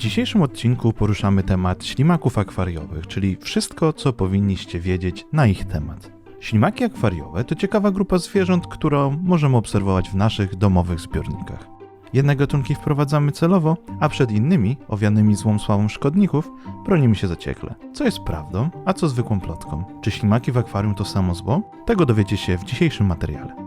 dzisiejszym odcinku poruszamy temat ślimaków akwariowych, czyli wszystko, co powinniście wiedzieć na ich temat. Ślimaki akwariowe to ciekawa grupa zwierząt, którą możemy obserwować w naszych domowych zbiornikach. Jedne gatunki wprowadzamy celowo, a przed innymi, owianymi złą sławą szkodników, bronimy się zaciekle. Co jest prawdą, a co zwykłą plotką? Czy ślimaki w akwarium to samo zło? Tego dowiecie się w dzisiejszym materiale.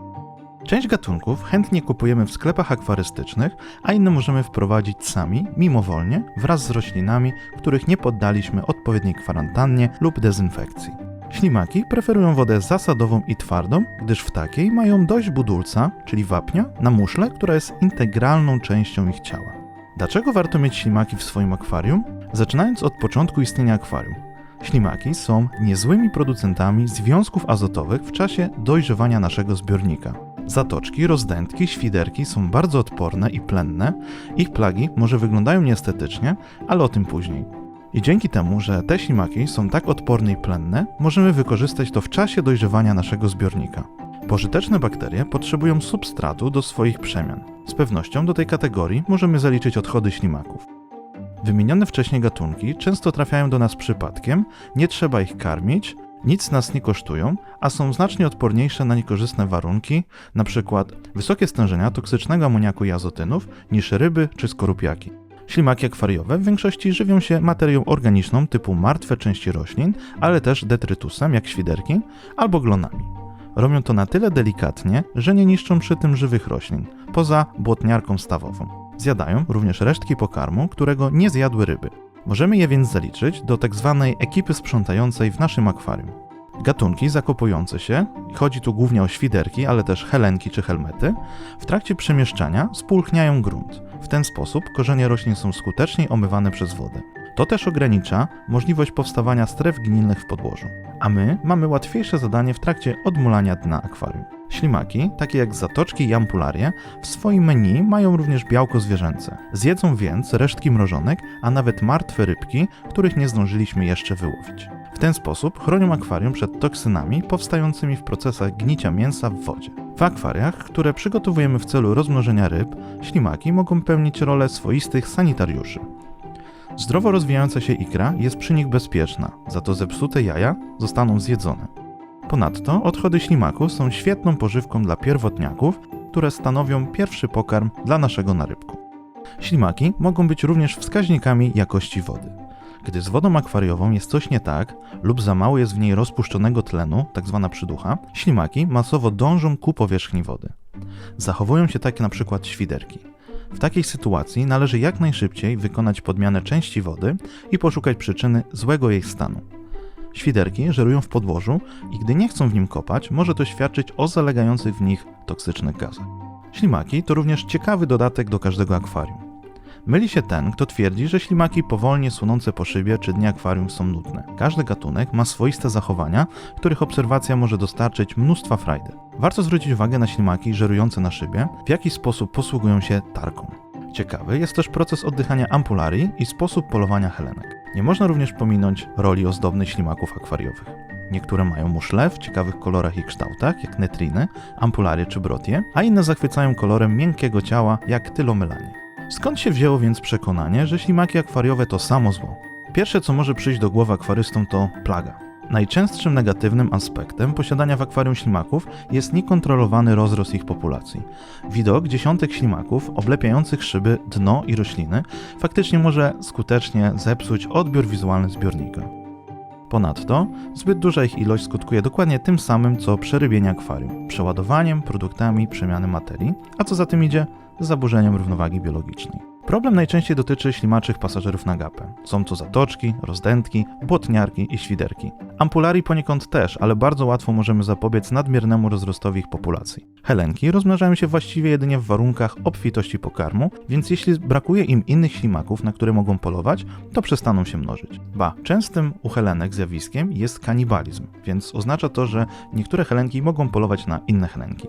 Część gatunków chętnie kupujemy w sklepach akwarystycznych, a inne możemy wprowadzić sami, mimowolnie, wraz z roślinami, których nie poddaliśmy odpowiedniej kwarantannie lub dezynfekcji. Ślimaki preferują wodę zasadową i twardą, gdyż w takiej mają dość budulca, czyli wapnia, na muszlę, która jest integralną częścią ich ciała. Dlaczego warto mieć ślimaki w swoim akwarium? Zaczynając od początku istnienia akwarium. Ślimaki są niezłymi producentami związków azotowych w czasie dojrzewania naszego zbiornika. Zatoczki, rozdętki, świderki są bardzo odporne i plenne. Ich plagi może wyglądają nieestetycznie, ale o tym później. I dzięki temu, że te ślimaki są tak odporne i plenne, możemy wykorzystać to w czasie dojrzewania naszego zbiornika. Pożyteczne bakterie potrzebują substratu do swoich przemian. Z pewnością do tej kategorii możemy zaliczyć odchody ślimaków. Wymienione wcześniej gatunki często trafiają do nas przypadkiem, nie trzeba ich karmić, nic nas nie kosztują, a są znacznie odporniejsze na niekorzystne warunki, np. wysokie stężenia toksycznego amoniaku i azotynów niż ryby czy skorupiaki. Ślimaki akwariowe w większości żywią się materią organiczną typu martwe części roślin, ale też detrytusem jak świderki albo glonami. Robią to na tyle delikatnie, że nie niszczą przy tym żywych roślin, poza błotniarką stawową. Zjadają również resztki pokarmu, którego nie zjadły ryby. Możemy je więc zaliczyć do tzw. ekipy sprzątającej w naszym akwarium. Gatunki zakopujące się, chodzi tu głównie o świderki, ale też helenki czy helmety, w trakcie przemieszczania spulchniają grunt. W ten sposób korzenie roślin są skuteczniej omywane przez wodę. To też ogranicza możliwość powstawania stref gnilnych w podłożu. A my mamy łatwiejsze zadanie w trakcie odmulania dna akwarium. Ślimaki, takie jak zatoczki i ampularie, w swoim menu mają również białko zwierzęce. Zjedzą więc resztki mrożonek, a nawet martwe rybki, których nie zdążyliśmy jeszcze wyłowić. W ten sposób chronią akwarium przed toksynami powstającymi w procesach gnicia mięsa w wodzie. W akwariach, które przygotowujemy w celu rozmnożenia ryb, ślimaki mogą pełnić rolę swoistych sanitariuszy. Zdrowo rozwijająca się ikra jest przy nich bezpieczna, za to zepsute jaja zostaną zjedzone. Ponadto odchody ślimaków są świetną pożywką dla pierwotniaków, które stanowią pierwszy pokarm dla naszego narybku. Ślimaki mogą być również wskaźnikami jakości wody. Gdy z wodą akwariową jest coś nie tak lub za mało jest w niej rozpuszczonego tlenu, tzw. przyducha, ślimaki masowo dążą ku powierzchni wody. Zachowują się na przykład świderki. W takiej sytuacji należy jak najszybciej wykonać podmianę części wody i poszukać przyczyny złego jej stanu. Świderki żerują w podłożu i gdy nie chcą w nim kopać, może to świadczyć o zalegających w nich toksycznych gazach. Ślimaki to również ciekawy dodatek do każdego akwarium. Myli się ten, kto twierdzi, że ślimaki powolnie sunące po szybie czy dnie akwarium są nudne. Każdy gatunek ma swoiste zachowania, których obserwacja może dostarczyć mnóstwa frajdy. Warto zwrócić uwagę na ślimaki żerujące na szybie, w jaki sposób posługują się tarką. Ciekawy jest też proces oddychania ampularii i sposób polowania helenek. Nie można również pominąć roli ozdobnej ślimaków akwariowych. Niektóre mają muszle w ciekawych kolorach i kształtach, jak netriny, ampularie czy brotie, a inne zachwycają kolorem miękkiego ciała, jak tylomelanie. Skąd się wzięło więc przekonanie, że ślimaki akwariowe to samo zło? Pierwsze, co może przyjść do głowy akwarystom, to plaga. Najczęstszym negatywnym aspektem posiadania w akwarium ślimaków jest niekontrolowany rozrost ich populacji. Widok dziesiątek ślimaków oblepiających szyby, dno i rośliny faktycznie może skutecznie zepsuć odbiór wizualny zbiornika. Ponadto zbyt duża ich ilość skutkuje dokładnie tym samym co przerybienie akwarium przeładowaniem, produktami przemiany materii, a co za tym idzie zaburzeniem równowagi biologicznej. Problem najczęściej dotyczy ślimaczych pasażerów na gapę. Są to zatoczki, rozdętki, błotniarki i świderki. Ampularii poniekąd też, ale bardzo łatwo możemy zapobiec nadmiernemu rozrostowi ich populacji. Helenki rozmnażają się właściwie jedynie w warunkach obfitości pokarmu, więc jeśli brakuje im innych ślimaków, na które mogą polować, to przestaną się mnożyć. Ba, częstym u helenek zjawiskiem jest kanibalizm, więc oznacza to, że niektóre helenki mogą polować na inne helenki.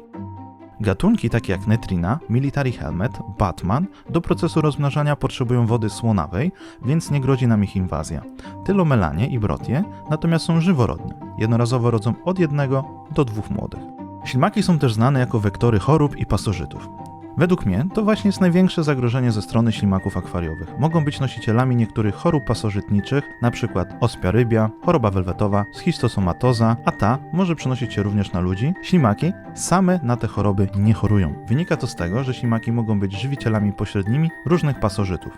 Gatunki takie jak netrina, military helmet, batman do procesu rozmnażania potrzebują wody słonawej, więc nie grozi nam ich inwazja. Tylomelanie i brotie natomiast są żyworodne. Jednorazowo rodzą od jednego do dwóch młodych. Ślimaki są też znane jako wektory chorób i pasożytów. Według mnie to właśnie jest największe zagrożenie ze strony ślimaków akwariowych. Mogą być nosicielami niektórych chorób pasożytniczych, np. ospia rybia, choroba welwetowa, schistosomatoza, a ta może przenosić się również na ludzi. Ślimaki same na te choroby nie chorują. Wynika to z tego, że ślimaki mogą być żywicielami pośrednimi różnych pasożytów.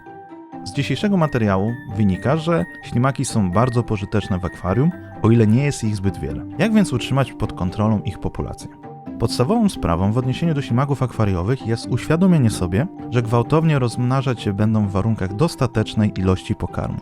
Z dzisiejszego materiału wynika, że ślimaki są bardzo pożyteczne w akwarium, o ile nie jest ich zbyt wiele. Jak więc utrzymać pod kontrolą ich populację? Podstawową sprawą w odniesieniu do ślimaków akwariowych jest uświadomienie sobie, że gwałtownie rozmnażać się będą w warunkach dostatecznej ilości pokarmu,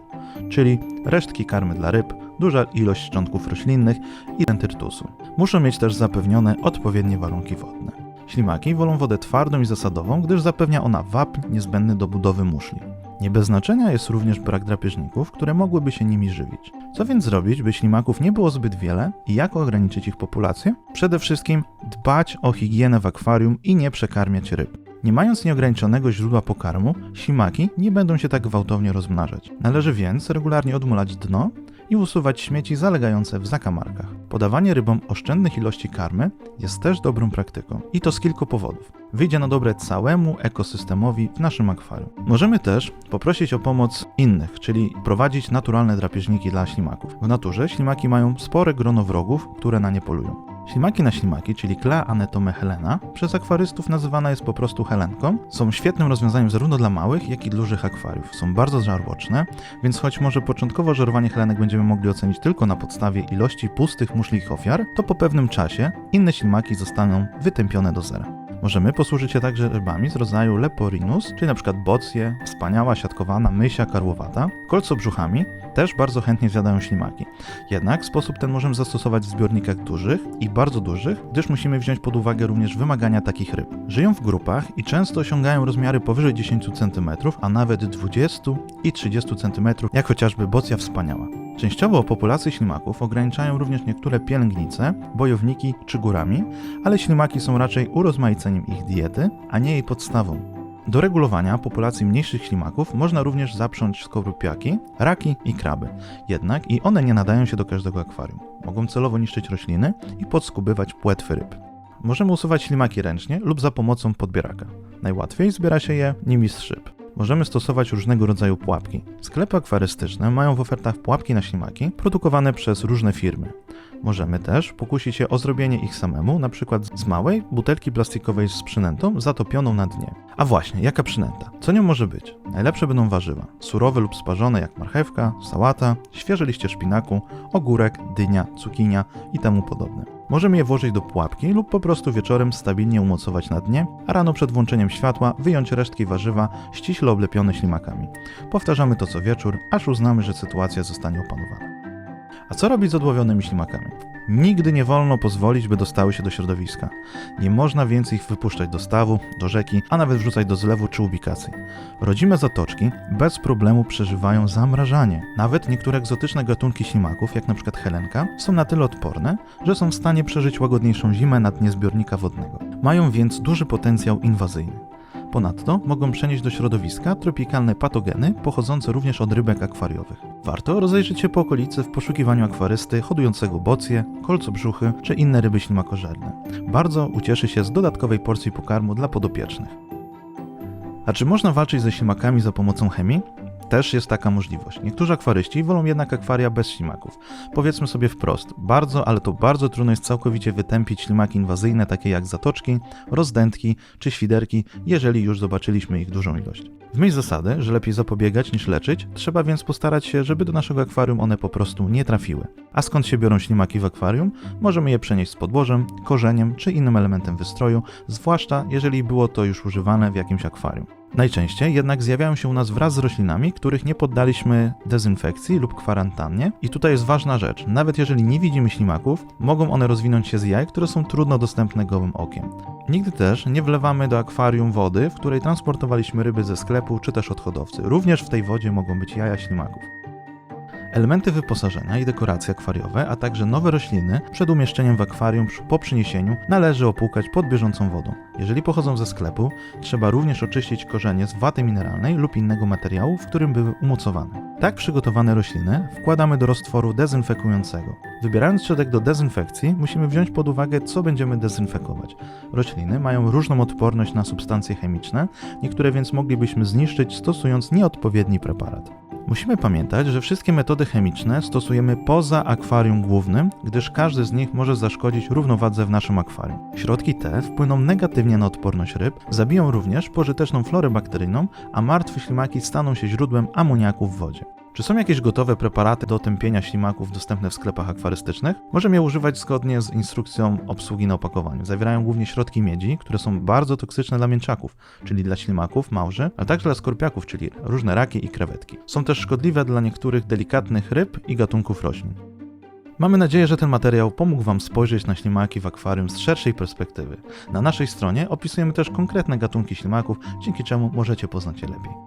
czyli resztki karmy dla ryb, duża ilość szczątków roślinnych i dentyrtusu. Muszą mieć też zapewnione odpowiednie warunki wodne. Ślimaki wolą wodę twardą i zasadową, gdyż zapewnia ona wapń niezbędny do budowy muszli. Nie bez znaczenia jest również brak drapieżników, które mogłyby się nimi żywić. Co więc zrobić, by ślimaków nie było zbyt wiele i jak ograniczyć ich populację? Przede wszystkim dbać o higienę w akwarium i nie przekarmiać ryb. Nie mając nieograniczonego źródła pokarmu, ślimaki nie będą się tak gwałtownie rozmnażać. Należy więc regularnie odmulać dno i usuwać śmieci zalegające w zakamarkach. Podawanie rybom oszczędnych ilości karmy jest też dobrą praktyką i to z kilku powodów. Wyjdzie na dobre całemu ekosystemowi w naszym akwarium. Możemy też poprosić o pomoc innych, czyli prowadzić naturalne drapieżniki dla ślimaków. W naturze ślimaki mają spore grono wrogów, które na nie polują. Ślimaki na ślimaki, czyli Clea anetome helena, przez akwarystów nazywana jest po prostu helenką, są świetnym rozwiązaniem zarówno dla małych, jak i dużych akwariów. Są bardzo żarłoczne, więc choć może początkowo żerowanie helenek będziemy mogli ocenić tylko na podstawie ilości pustych muszli ich ofiar, to po pewnym czasie inne ślimaki zostaną wytępione do zera. Możemy posłużyć się także rybami z rodzaju Leporinus, czyli np. bocje, wspaniała, siatkowana, mysia, karłowata. Kolcobrzuchami też bardzo chętnie zjadają ślimaki. Jednak sposób ten możemy zastosować w zbiornikach dużych i bardzo dużych, gdyż musimy wziąć pod uwagę również wymagania takich ryb. Żyją w grupach i często osiągają rozmiary powyżej 10 cm, a nawet 20 i 30 cm, jak chociażby bocja wspaniała. Częściowo populację ślimaków ograniczają również niektóre pielęgnice, bojowniki czy górami, ale ślimaki są raczej urozmaiceniem ich diety, a nie jej podstawą. Do regulowania populacji mniejszych ślimaków można również zaprząć skorupiaki, raki i kraby. Jednak i one nie nadają się do każdego akwarium. Mogą celowo niszczyć rośliny i podskubywać płetwy ryb. Możemy usuwać ślimaki ręcznie lub za pomocą podbieraka. Najłatwiej zbiera się je nimi z szyb. Możemy stosować różnego rodzaju pułapki. Sklepy akwarystyczne mają w ofertach pułapki na ślimaki produkowane przez różne firmy. Możemy też pokusić się o zrobienie ich samemu, na przykład z małej butelki plastikowej z przynętą zatopioną na dnie. A właśnie, jaka przynęta? Co nią może być? Najlepsze będą warzywa. Surowe lub sparzone jak marchewka, sałata, świeże liście szpinaku, ogórek, dynia, cukinia i temu podobne. Możemy je włożyć do pułapki lub po prostu wieczorem stabilnie umocować na dnie, a rano przed włączeniem światła wyjąć resztki warzywa ściśle oblepione ślimakami. Powtarzamy to co wieczór, aż uznamy, że sytuacja zostanie opanowana. A co robić z odłowionymi ślimakami? Nigdy nie wolno pozwolić, by dostały się do środowiska. Nie można więcej ich wypuszczać do stawu, do rzeki, a nawet wrzucać do zlewu czy ubikacji. Rodzime zatoczki bez problemu przeżywają zamrażanie. Nawet niektóre egzotyczne gatunki ślimaków, jak np. helenka, są na tyle odporne, że są w stanie przeżyć łagodniejszą zimę na dnie zbiornika wodnego. Mają więc duży potencjał inwazyjny. Ponadto mogą przenieść do środowiska tropikalne patogeny pochodzące również od rybek akwariowych. Warto rozejrzeć się po okolicy w poszukiwaniu akwarysty hodującego bocje, kolcobrzuchy czy inne ryby ślimakożerne. Bardzo ucieszy się z dodatkowej porcji pokarmu dla podopiecznych. A czy można walczyć ze ślimakami za pomocą chemii? Też jest taka możliwość. Niektórzy akwaryści wolą jednak akwaria bez ślimaków. Powiedzmy sobie wprost, bardzo, ale to bardzo trudno jest całkowicie wytępić ślimaki inwazyjne, takie jak zatoczki, rozdętki czy świderki, jeżeli już zobaczyliśmy ich dużą ilość. W myśl zasady, że lepiej zapobiegać niż leczyć, trzeba więc postarać się, żeby do naszego akwarium one po prostu nie trafiły. A skąd się biorą ślimaki w akwarium? Możemy je przenieść z podłożem, korzeniem czy innym elementem wystroju, zwłaszcza jeżeli było to już używane w jakimś akwarium. Najczęściej jednak zjawiają się u nas wraz z roślinami, których nie poddaliśmy dezynfekcji lub kwarantannie. I tutaj jest ważna rzecz. Nawet jeżeli nie widzimy ślimaków, mogą one rozwinąć się z jaj, które są trudno dostępne gołym okiem. Nigdy też nie wlewamy do akwarium wody, w której transportowaliśmy ryby ze sklepu czy też od hodowcy. Również w tej wodzie mogą być jaja ślimaków. Elementy wyposażenia i dekoracje akwariowe, a także nowe rośliny przed umieszczeniem w akwarium po przyniesieniu należy opłukać pod bieżącą wodą. Jeżeli pochodzą ze sklepu, trzeba również oczyścić korzenie z waty mineralnej lub innego materiału, w którym były umocowane. Tak przygotowane rośliny wkładamy do roztworu dezynfekującego. Wybierając środek do dezynfekcji, musimy wziąć pod uwagę, co będziemy dezynfekować. Rośliny mają różną odporność na substancje chemiczne, niektóre więc moglibyśmy zniszczyć stosując nieodpowiedni preparat. Musimy pamiętać, że wszystkie metody chemiczne stosujemy poza akwarium głównym, gdyż każdy z nich może zaszkodzić równowadze w naszym akwarium. Środki te wpłyną negatywnie na odporność ryb, zabiją również pożyteczną florę bakteryjną, a martwe ślimaki staną się źródłem amoniaku w wodzie. Czy są jakieś gotowe preparaty do tępienia ślimaków dostępne w sklepach akwarystycznych? Możemy je używać zgodnie z instrukcją obsługi na opakowaniu. Zawierają głównie środki miedzi, które są bardzo toksyczne dla mięczaków, czyli dla ślimaków, małży, a także dla skorpiaków, czyli różne raki i krewetki. Są też szkodliwe dla niektórych delikatnych ryb i gatunków roślin. Mamy nadzieję, że ten materiał pomógł Wam spojrzeć na ślimaki w akwarium z szerszej perspektywy. Na naszej stronie opisujemy też konkretne gatunki ślimaków, dzięki czemu możecie poznać je lepiej.